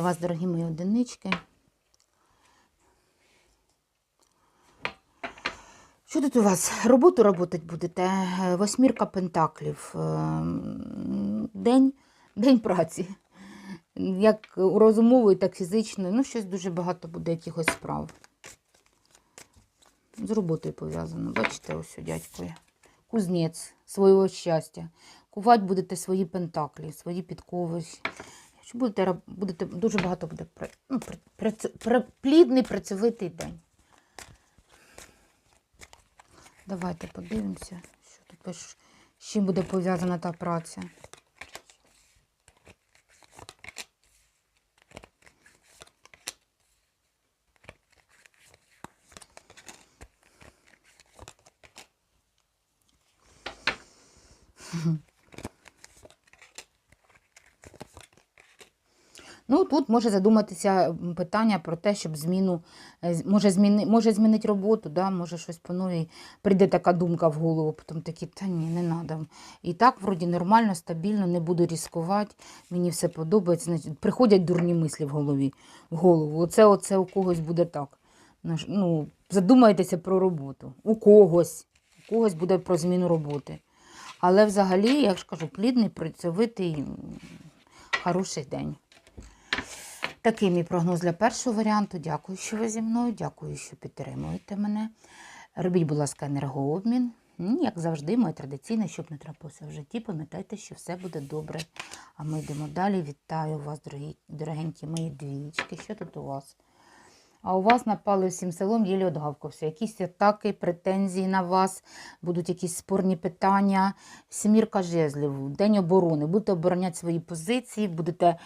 Для вас, дорогі мої одинички. Що тут у вас? Роботу роботать будете? Е, Восьмірка пентаклів. Е, День, день праці. Як розумової, так фізичної. Ну, щось дуже багато буде якихось справ. З роботою пов'язано. Бачите, ось у дядько. Кузнець свого щастя. Кувати будете свої пентаклі, свої підкови. Що будете, будете дуже багато буде ну, пра- праці- плідний працьовитий день. Давайте подивимося, що тут з чим буде пов'язана та праця. Ну, тут може задуматися питання про те, щоб зміну, е, може, зміни, може змінити роботу, да? може щось по новій. Прийде така думка в голову, потім такі, та ні, не треба. І так, вроді, нормально, стабільно, не буду ризикувати, мені все подобається. Приходять дурні мислі в голові, в голову. Оце, оце у когось буде так. Ну, Ну, задумайтеся про роботу. У когось. У когось буде про зміну роботи. Але взагалі, я ж кажу, плідний, працьовитий, хороший день. Такий мій прогноз для першого варіанту. Дякую, що ви зі мною. Дякую, що підтримуєте мене. Робіть, будь ласка, енергообмін. Як завжди, моє традиційне, щоб не трапилося в житті. Пам'ятайте, що все буде добре. А ми йдемо далі. Вітаю вас, дорогі, дорогенькі мої двічки. Що тут у вас? А у вас напали всім селом, єлі одгавкався. Якісь атаки, претензії на вас, будуть якісь спорні питання. Сімірка жезлів, день оборони. Будете обороняти свої позиції, будете